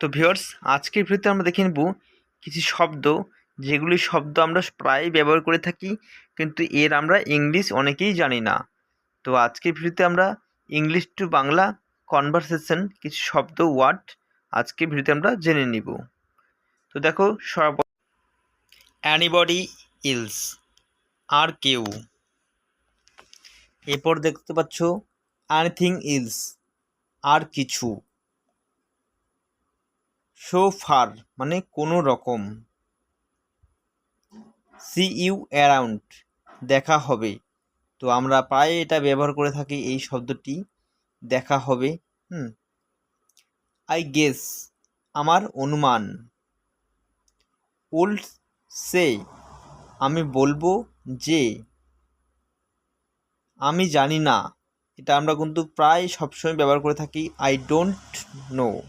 তো ভিউয়ার্স, আজকের ভিডিওতে আমরা দেখে নেব কিছু শব্দ, যেগুলি শব্দ আমরা প্রায় ব্যবহার করে থাকি, কিন্তু এর আমরা ইংলিশ অনেকেই জানি না। তো আজকের ভিডিওতে আমরা ইংলিশ টু বাংলা কনভারসেশন কিছু শব্দ ওয়ার্ড আজকের ভিডিওতে আমরা জেনে নিব। তো দেখো, সর্ব অ্যানিবডি ইলস আর কেউ? এরপর দেখতে পাচ্ছ অ্যানিথিং ইলস আর কিছু? সো ফার মানে কোনো রকম। সি ইউ অ্যারাউন্ড দেখা হবে। তো আমরা প্রায় এটা ব্যবহার করে থাকি এই শব্দটি, দেখা হবে, হুম। আই গেস আমার অনুমান। ওল্ড সে আমি বলব যে, আমি জানি না। এটা আমরা কিন্তু প্রায় সবসময় ব্যবহার করে থাকি আই ডোন্ট নো